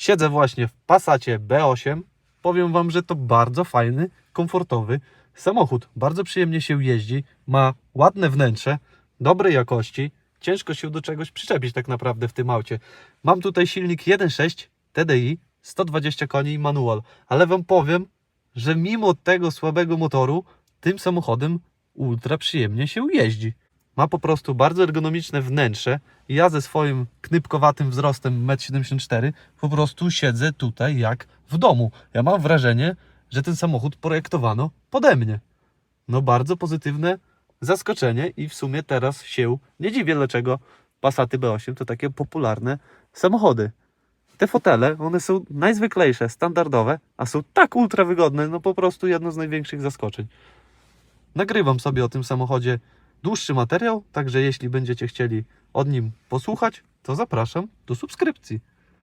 Siedzę właśnie w Passacie B8. Powiem Wam, że to bardzo fajny, komfortowy samochód. Bardzo przyjemnie się jeździ, ma ładne wnętrze, dobrej jakości. Ciężko się do czegoś przyczepić tak naprawdę w tym aucie. Mam tutaj silnik 1.6 TDI, 120 koni i manual, ale Wam powiem, że mimo tego słabego motoru, tym samochodem ultra przyjemnie się jeździ. Ma po prostu bardzo ergonomiczne wnętrze. Ja ze swoim knypkowatym wzrostem 1,74 m po prostu siedzę tutaj jak w domu. Ja mam wrażenie, że ten samochód projektowano pode mnie. No bardzo pozytywne zaskoczenie i w sumie teraz się nie dziwię, dlaczego Passaty B8 to takie popularne samochody. Te fotele, one są najzwyklejsze, standardowe, a są tak ultra wygodne, no po prostu jedno z największych zaskoczeń. Nagrywam sobie o tym samochodzie dłuższy materiał, także jeśli będziecie chcieli od nim posłuchać, to zapraszam do subskrypcji.